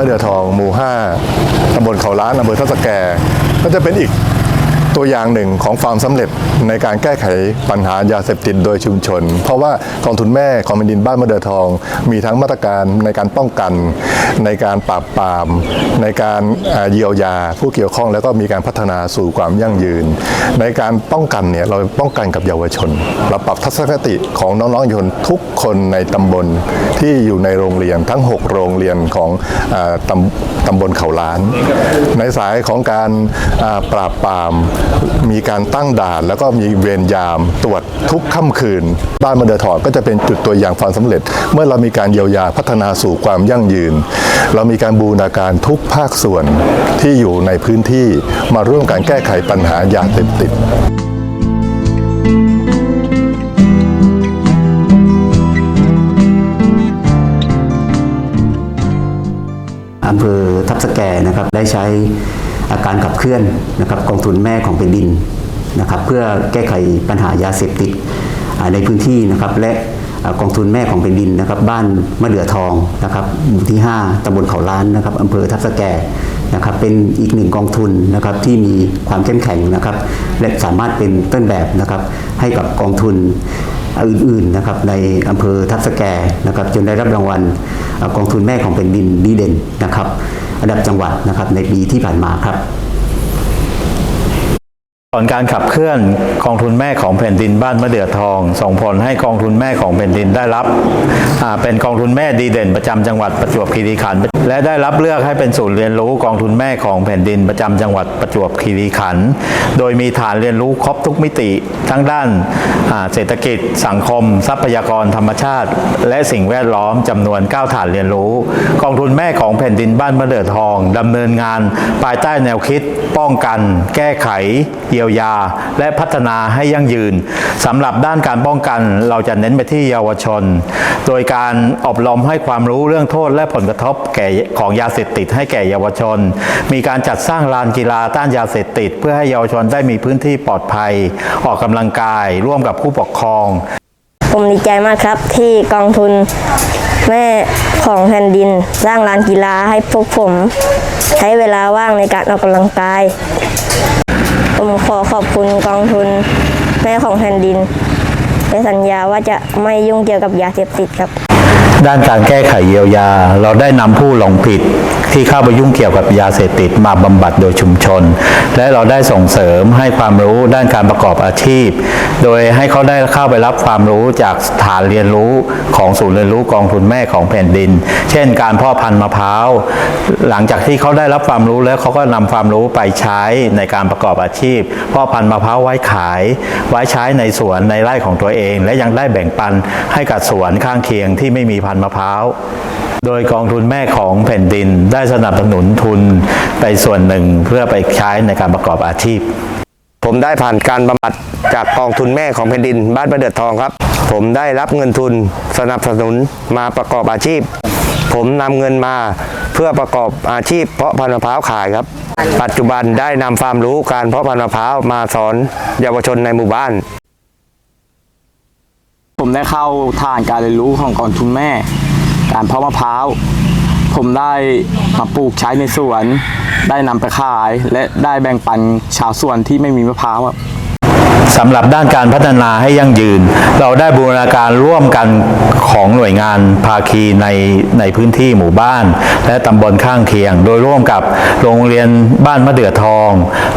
มะเดือทอง หมู่ 5ตำบลเขาล้านอำเภอทับสแกก็จะเป็นอีก ตัวอย่างหนึ่งของความสำเร็จในการแก้ไขปัญหายาเสพติดโดยชุมชน เพราะว่ากองทุนแม่ของแผ่นดินบ้านมะเดือทอง มีทั้งมาตรการในการป้องกัน ในการปราบปราม ในการเยียวยาผู้เกี่ยวข้อง แล้วก็มีการพัฒนาสู่ความยั่งยืน ในการป้องกันเนี่ยเราป้องกันกับเยาวชน เราปรับทัศนคติของน้องๆเยาวชนทุกคนในตำบลที่อยู่ในโรงเรียนทั้ง 6 โรงเรียนของอาตำตำบลเขาล้าน ในสายของการปราบปรามมีการตั้งด่านแล้วก็มีเวรยามตรวจทุกค่ำคืน บ้านมะเดอถอดก็จะเป็นจุดตัวอย่างความสำเร็จ เมื่อเรามีการเยียวยาพัฒนาสู่ความยั่งยืน เรามีการบูรณาการทุกภาคส่วนที่อยู่ในพื้นที่มาร่วมการแก้ไขปัญหายาเสพติดอำเภอทับสแกนะครับได้ใช้ การขับเคลื่อนนะครับกองทุนแม่ของแผ่นดินนะครับเพื่อแก้ไขปัญหายาเสพติดในพื้นที่นะครับและกองทุนแม่ของแผ่นดินนะครับบ้านมะเดื่อทองนะครับหมู่ที่ 5ตำบลเขาล้านนะครับอำเภอทับสแกนะครับเป็นอีกหนึ่งกองทุนนะครับที่มีความเข้มแข็งนะครับและสามารถเป็นต้นแบบนะครับให้กับกองทุน อื่นๆนะครับในอำเภอทับสแกนะครับจนได้รับรางวัลกองทุนแม่ของแผ่นดินดีเด่นนะครับ ระดับจังหวัดนะครับในปีที่ผ่านมาครับ ก่อนการขับเคลื่อนกองทุนแม่ของแผ่นดินบ้านมะเดื่อทอง ส่งผลให้กองทุนแม่ของแผ่นดินได้รับเป็นกองทุนแม่ดีเด่นประจำจังหวัดประจวบคีรีขันธ์และได้รับเลือกให้เป็นศูนย์เรียนรู้กองทุนแม่ของแผ่นดินประจำจังหวัดประจวบคีรีขันธ์โดยมีฐานเรียนรู้ครบทุกมิติ ทั้งด้านาเศรษฐกิจ สังคม ทรัพยากรธรรมชาติ และสิ่งแวดล้อมจำนวน 9 ฐานเรียนรู้ กองทุนแม่ของแผ่นดินบ้านมะเดื่อทองดำเนินงานภายใต้แนวคิด ป้องกัน แก้ไขเยียวยา และพัฒนาให้ยั่งยืนสำหรับด้านการป้องกันเราจะเน้นไปที่เยาวชน โดยการอบรมให้ความรู้เรื่องโทษและผลกระทบแก่ของยาเสพติดให้แก่เยาวชน มีการจัดสร้างลานกีฬาต้านยาเสพติด เพื่อให้เยาวชนได้มีพื้นที่ปลอดภัย ออกกำลังกาย ร่วมกับผู้ปกครอง ผมดีใจมากครับที่กองทุนแม่ของแผ่นดินสร้างลานกีฬาให้พวกผม ใช้เวลาว่างในการออกกำลังกาย ผมขอขอบคุณกองทุนแม่ของแผ่นดินและสัญญาว่าจะไม่ยุ่งเกี่ยวกับยาเสพติดครับ ด้านการแก้ไขเยียวยา เราได้นำผู้หลงผิดที่เข้าไปยุ่งเกี่ยวกับยาเสพติดมาบำบัดโดยชุมชน และเราได้ส่งเสริมให้ความรู้ด้านการประกอบอาชีพ โดยให้เขาได้เข้าไปรับความรู้จากสถานเรียนรู้ของศูนย์เรียนรู้กองทุนแม่ของแผ่นดิน เช่น การพาะพันธุ์มะพร้าว หลังจากที่เขาได้รับความรู้แล้วเขาก็นำความรู้ไปใช้ในการประกอบอาชีพพาะพันธุ์มะพร้าวไว้ขาย ไว้ใช้ในสวนในไร่ของตัวเอง และยังได้แบ่งปันให้กับสวนข้างเคียงที่ไม่มีพันธุ์มะพร้าว โดยกองทุนแม่ของแผ่นดินได้สนับสนุนทุนไปส่วนหนึ่งเพื่อไปใช้ในการประกอบอาชีพ ผมได้ผ่านการบำบัดจากกองทุนแม่ของแผ่นดิน บ้านประเดือดทองครับ ผมได้รับเงินทุนสนับสนุนมาประกอบอาชีพ ผมนำเงินมาเพื่อประกอบอาชีพเพาะพันธุ์มะพร้าวขายครับ ปัจจุบันได้นำความรู้การเพาะพันธุ์มะพร้าวมาสอนเยาวชนในหมู่บ้าน ผมได้เข้าฐานการเรียนรู้ของกองทุนแม่ การเพาะมะพร้าว ผมได้มาปลูกใช้ในสวน ได้นำไปขาย และได้แบ่งปันชาวสวนที่ไม่มีมะพร้าวครับ สำหรับด้านการพัฒนาให้ยั่งยืน เราได้บูรณาการร่วมกันของหน่วยงานภาคีในในพื้นที่หมู่บ้าน และตำบลข้างเคียง โดยร่วมกับโรงเรียนบ้านมะเดื่อทอง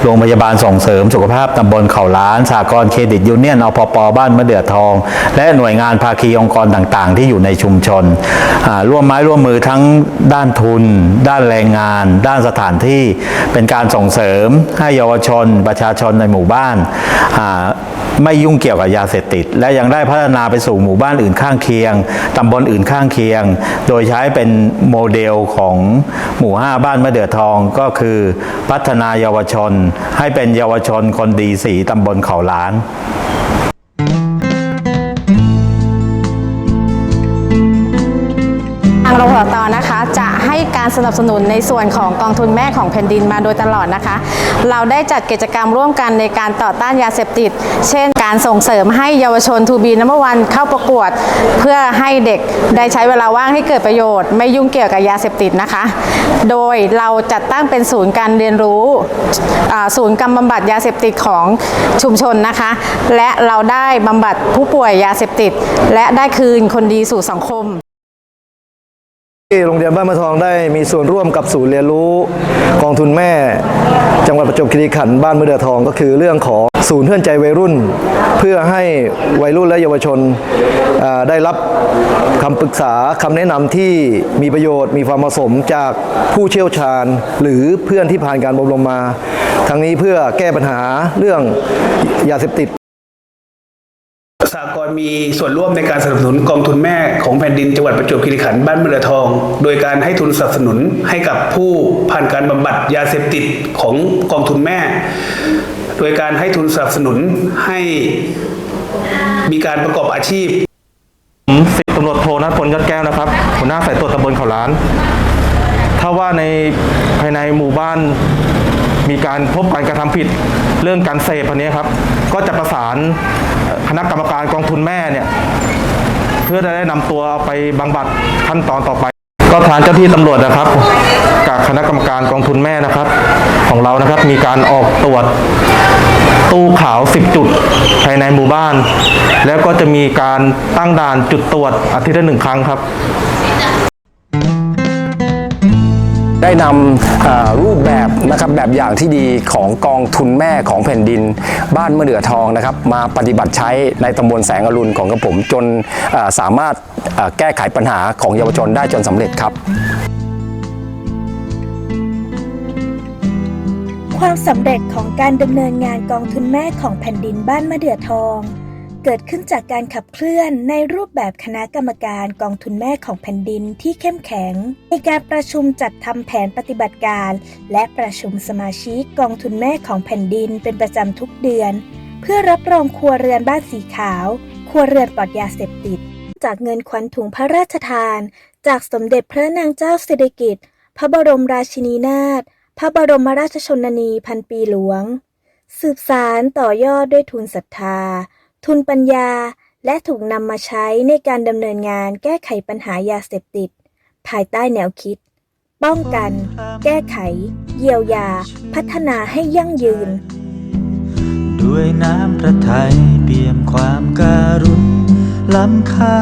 โรงพยาบาลส่งเสริมสุขภาพตำบลเขาล้านสากลเครดิตยูเนียนอพปบ้านมะเดื่อทอง และหน่วยงานภาคีองค์กรต่างๆ ที่อยู่ในชุมชน ร่วมไม้ร่วมมือทั้งด้านทุน ด้านแรงงาน ด้านสถานที่เป็นการส่งเสริมให้เยาวชน ประชาชนในหมู่บ้านาไม่ยุ่งเกี่ยวกับยาเสพติด และยังได้พัฒนาไปสู่หมู่บ้านอื่นข้างเคียง ตำบลอื่นข้างเคียง โดยใช้เป็นโมเดลของหมู่ 5 บ้านมะเดื่อทองก็คือพัฒนาเยาวชน ให้เป็นเยาวชนคนดีสีตำบลเขาล้านทางรพต สนับสนุนในส่วนของกองทุนแม่ของแผ่นดินมาโดยตลอดนะคะ เราได้จัดกิจกรรมร่วมกันในการต่อต้านยาเสพติด เช่น การส่งเสริมให้เยาวชนทูบีนัมวันเข้าประกวด เพื่อให้เด็กได้ใช้เวลาว่างให้เกิดประโยชน์ ไม่ยุ่งเกี่ยวกับยาเสพติดนะคะ โดยเราจัดตั้งเป็นศูนย์การเรียนรู้ศูนย์กำบำบัดยาเสพติดของชุมชนนะคะ และเราได้บำบัดผู้ป่วยยาเสพติด และได้คืนคนดีสู่สังคม โรงเรียนบ้านมะทองได้มีส่วนร่วมกับศูนย์เรียนรู้กองทุนแม่ จังหวัดประจวบคีรีขันธ์บ้านมะเดือทองก็คือเรื่องของศูนย์เพื่อนใจวัยรุ่น เพื่อให้วัยรุ่นและเยาวชนได้รับคำปรึกษาคำแนะนำที่มีประโยชน์มีความเหมาะสมจากผู้เชี่ยวชาญ หรือเพื่อนที่ผ่านการอบรมมา ทั้งนี้เพื่อแก้ปัญหาเรื่องยาเสพติด สากลมีส่วนร่วมในการสนับสนุนกองทุนแม่ของแผ่นดินจังหวัดประจวบคีรีขันธ์บ้านเดือทอง โดยการให้ทุนสนับสนุนให้กับผู้ผ่านการบำบัดยาเสพติดของกองทุนแม่ โดยการให้ทุนสนับสนุนให้มีการประกอบอาชีพผมสิบตำรวจโทนัทพลยอดแก้วนะครับหัวหน้าสายตรวจตำบลเขาล้าน ถ้าว่าในภายในหมู่บ้านมีการพบการกระทำผิดเรื่องการเสพอันนี้ครับ ก็จะประสาน คณะกรรมการกองทุนแม่เนี่ยเพื่อจะได้นำตัวเอาไปบังบัดขั้นตอนต่อไป ก็ทางเจ้าที่ตำรวจนะครับกับคณะกรรมการกองทุนแม่นะครับ ของเรานะครับมีการออกตรวจตู้ขาว 10 จุดภายในหมู่บ้าน แล้วก็จะมีการตั้งด่านจุดตรวจอาทิตย์ละหนึ่งครั้งครับ ได้นำรูปแบบนะครับแบบอย่างที่ดีของกองทุนแม่ของแผ่นดิน บ้านมะเดื่อทองนะครับ มาปฏิบัติใช้ในตำบลแสงอรุณของกระผมจนสามารถแก้ไขปัญหาของเยาวชนได้จนสำเร็จครับความสำเร็จของการดำเนินงานกองทุนแม่ของแผ่นดินบ้านมะเดื่อทอง เกิดขึ้นจากการขับเคลื่อนในรูปแบบคณะกรรมการกองทุนแม่ของแผ่นดินที่เข้มแข็ง ในการประชุมจัดทำแผนปฏิบัติการ และประชุมสมาชิกกองทุนแม่ของแผ่นดินเป็นประจำทุกเดือน เพื่อรับรองครัวเรือนบ้านสีขาว ครัวเรือนปลอดยาเสพติด จากเงินขวัญถุงพระราชทาน จากสมเด็จพระนางเจ้าสิริกิติ์พระบรมราชินีนาถพระบรมราชชนนีพันปีหลวง สืบสารต่อยอดด้วยทุนศรัทธา ทุนปัญญา และถูกนำมาใช้ในการดำเนินงานแก้ไขปัญหายาเสพติด ภายใต้แนวคิด ป้องกัน แก้ไข เยียวยา พัฒนาให้ยั่งยืน ด้วยน้ำพระทัยเปี่ยมความการุณล้ำค่า